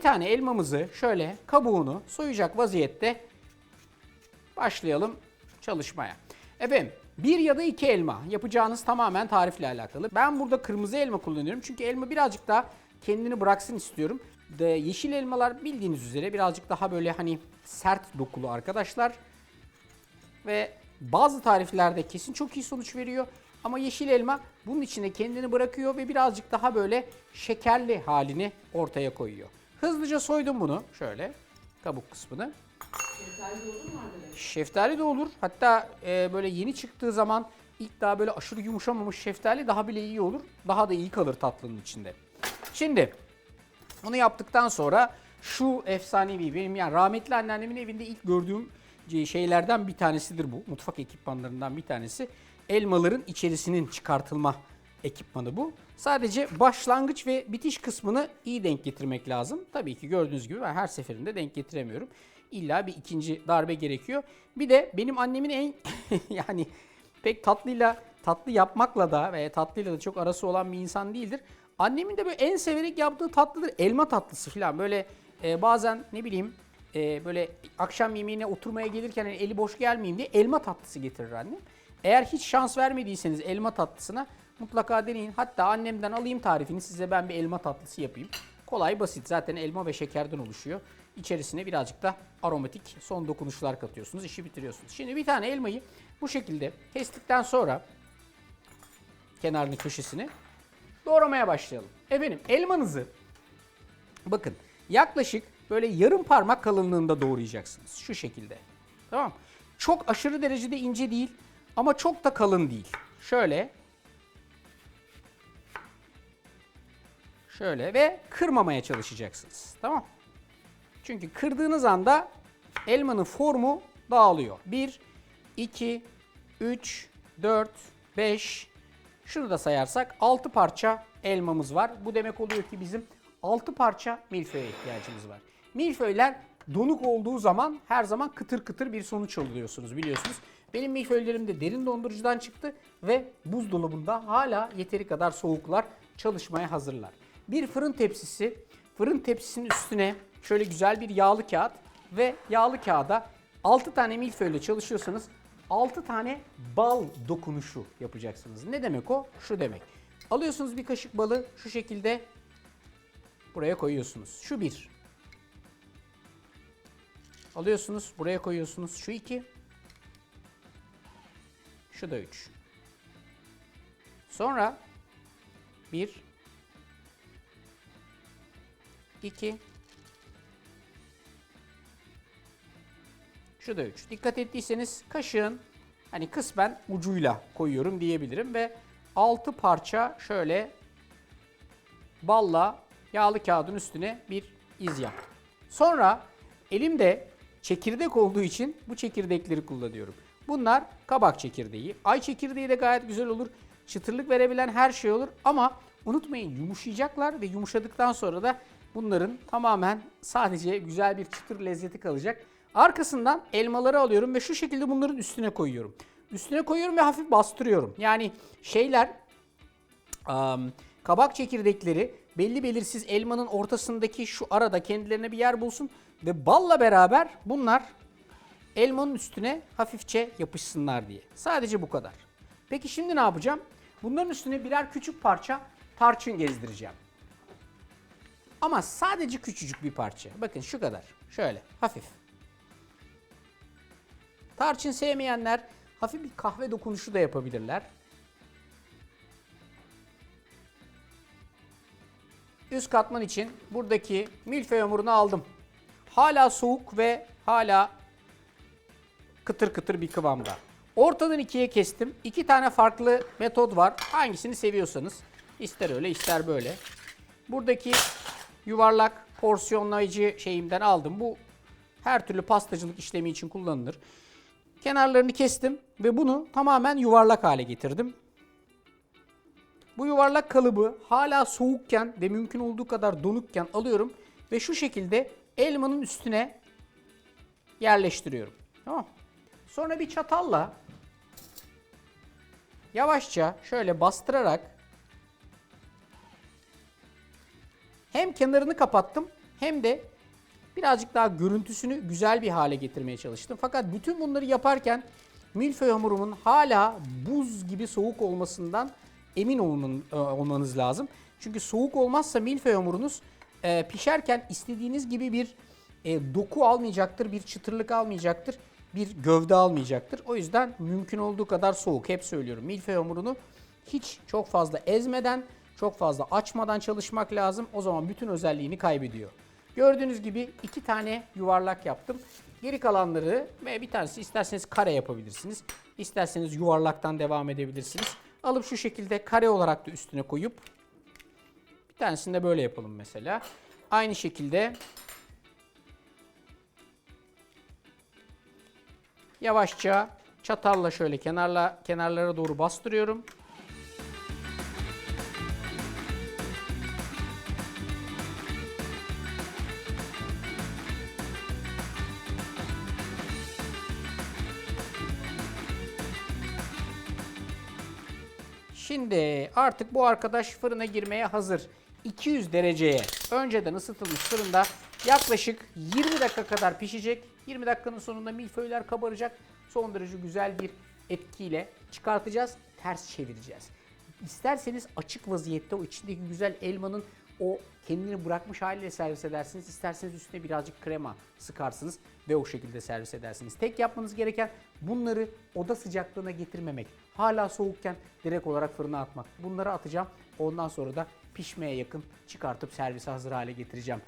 bir tane elmamızı şöyle kabuğunu soyacak vaziyette başlayalım çalışmaya. Efendim bir ya da iki elma yapacağınız tamamen tarifle alakalı. Ben burada kırmızı elma kullanıyorum çünkü elma birazcık daha kendini bıraksın istiyorum. De yeşil elmalar bildiğiniz üzere birazcık daha böyle hani sert dokulu arkadaşlar. Ve bazı tariflerde kesin çok iyi sonuç veriyor. Ama yeşil elma bunun içinde kendini bırakıyor ve birazcık daha böyle şekerli halini ortaya koyuyor. Hızlıca soydum bunu şöyle kabuk kısmını. Şeftali de olur. Hatta e, böyle yeni çıktığı zaman ilk daha böyle aşırı yumuşamamış şeftali daha bile iyi olur. Daha da iyi kalır tatlının içinde. Şimdi bunu yaptıktan sonra şu efsanevi benim yani rahmetli anneannemin evinde ilk gördüğüm şeylerden bir tanesidir bu. Mutfak ekipmanlarından bir tanesi. Elmaların içerisinin çıkartılma ekipmanı bu. Sadece başlangıç ve bitiş kısmını iyi denk getirmek lazım. Tabii ki gördüğünüz gibi ben her seferinde denk getiremiyorum. İlla bir ikinci darbe gerekiyor. Bir de benim annemin en yani pek tatlıyla tatlı yapmakla da ve tatlıyla da çok arası olan bir insan değildir. Annemin de böyle en severek yaptığı tatlıdır elma tatlısı falan. Böyle e, bazen ne bileyim e, böyle akşam yemeğine oturmaya gelirken hani eli boş gelmeyeyim diye elma tatlısı getirir annem. Eğer hiç şans vermediyseniz elma tatlısına mutlaka deneyin. Hatta annemden alayım tarifini size ben bir elma tatlısı yapayım. Kolay basit zaten elma ve şekerden oluşuyor. İçerisine birazcık da aromatik son dokunuşlar katıyorsunuz. işi bitiriyorsunuz. Şimdi bir tane elmayı bu şekilde kestikten sonra kenarını köşesini doğramaya başlayalım. Efendim elmanızı bakın yaklaşık böyle yarım parmak kalınlığında doğrayacaksınız. Şu şekilde. Tamam Çok aşırı derecede ince değil ama çok da kalın değil. Şöyle. Şöyle ve kırmamaya çalışacaksınız. Tamam Çünkü kırdığınız anda elmanın formu dağılıyor. 1, 2, 3, 4, 5, şunu da sayarsak 6 parça elmamız var. Bu demek oluyor ki bizim 6 parça milföye ihtiyacımız var. Milföyler donuk olduğu zaman her zaman kıtır kıtır bir sonuç alıyorsunuz biliyorsunuz. Benim milföylerim de derin dondurucudan çıktı ve buzdolabında hala yeteri kadar soğuklar çalışmaya hazırlar. Bir fırın tepsisi, fırın tepsisinin üstüne şöyle güzel bir yağlı kağıt ve yağlı kağıda 6 tane milföyle çalışıyorsanız 6 tane bal dokunuşu yapacaksınız. Ne demek o? Şu demek. Alıyorsunuz bir kaşık balı şu şekilde buraya koyuyorsunuz. Şu bir. Alıyorsunuz buraya koyuyorsunuz. Şu iki. Şu da üç. Sonra bir, iki, Şu da 3. Dikkat ettiyseniz kaşığın hani kısmen ucuyla koyuyorum diyebilirim ve 6 parça şöyle balla yağlı kağıdın üstüne bir iz yaptım. Sonra elimde çekirdek olduğu için bu çekirdekleri kullanıyorum. Bunlar kabak çekirdeği. Ay çekirdeği de gayet güzel olur. Çıtırlık verebilen her şey olur ama unutmayın yumuşayacaklar ve yumuşadıktan sonra da bunların tamamen sadece güzel bir çıtır lezzeti kalacak. Arkasından elmaları alıyorum ve şu şekilde bunların üstüne koyuyorum. Üstüne koyuyorum ve hafif bastırıyorum. Yani şeyler um, kabak çekirdekleri belli belirsiz elmanın ortasındaki şu arada kendilerine bir yer bulsun ve balla beraber bunlar elmanın üstüne hafifçe yapışsınlar diye. Sadece bu kadar. Peki şimdi ne yapacağım? Bunların üstüne birer küçük parça tarçın gezdireceğim. Ama sadece küçücük bir parça. Bakın şu kadar. Şöyle hafif. Tarçın sevmeyenler hafif bir kahve dokunuşu da yapabilirler. Üst katman için buradaki milföy hamurunu aldım. Hala soğuk ve hala kıtır kıtır bir kıvamda. Ortadan ikiye kestim. İki tane farklı metot var. Hangisini seviyorsanız. İster öyle ister böyle. Buradaki yuvarlak porsiyonlayıcı şeyimden aldım. Bu her türlü pastacılık işlemi için kullanılır. Kenarlarını kestim ve bunu tamamen yuvarlak hale getirdim. Bu yuvarlak kalıbı hala soğukken ve mümkün olduğu kadar donukken alıyorum ve şu şekilde elmanın üstüne yerleştiriyorum. Tamam. Sonra bir çatalla yavaşça şöyle bastırarak hem kenarını kapattım hem de birazcık daha görüntüsünü güzel bir hale getirmeye çalıştım. Fakat bütün bunları yaparken milföy hamurumun hala buz gibi soğuk olmasından emin olman, e, olmanız lazım. Çünkü soğuk olmazsa milföy hamurunuz e, pişerken istediğiniz gibi bir e, doku almayacaktır, bir çıtırlık almayacaktır, bir gövde almayacaktır. O yüzden mümkün olduğu kadar soğuk. Hep söylüyorum. Milföy hamurunu hiç çok fazla ezmeden, çok fazla açmadan çalışmak lazım. O zaman bütün özelliğini kaybediyor. Gördüğünüz gibi iki tane yuvarlak yaptım. Geri kalanları ve bir tanesi isterseniz kare yapabilirsiniz. İsterseniz yuvarlaktan devam edebilirsiniz. Alıp şu şekilde kare olarak da üstüne koyup bir tanesini de böyle yapalım mesela. Aynı şekilde yavaşça çatalla şöyle kenarla kenarlara doğru bastırıyorum. Şimdi artık bu arkadaş fırına girmeye hazır. 200 dereceye önceden ısıtılmış fırında yaklaşık 20 dakika kadar pişecek. 20 dakikanın sonunda milföyler kabaracak. Son derece güzel bir etkiyle çıkartacağız. Ters çevireceğiz. İsterseniz açık vaziyette o içindeki güzel elmanın o kendini bırakmış haliyle servis edersiniz. İsterseniz üstüne birazcık krema sıkarsınız ve o şekilde servis edersiniz. Tek yapmanız gereken bunları oda sıcaklığına getirmemek. Hala soğukken direkt olarak fırına atmak. Bunları atacağım. Ondan sonra da pişmeye yakın çıkartıp servise hazır hale getireceğim.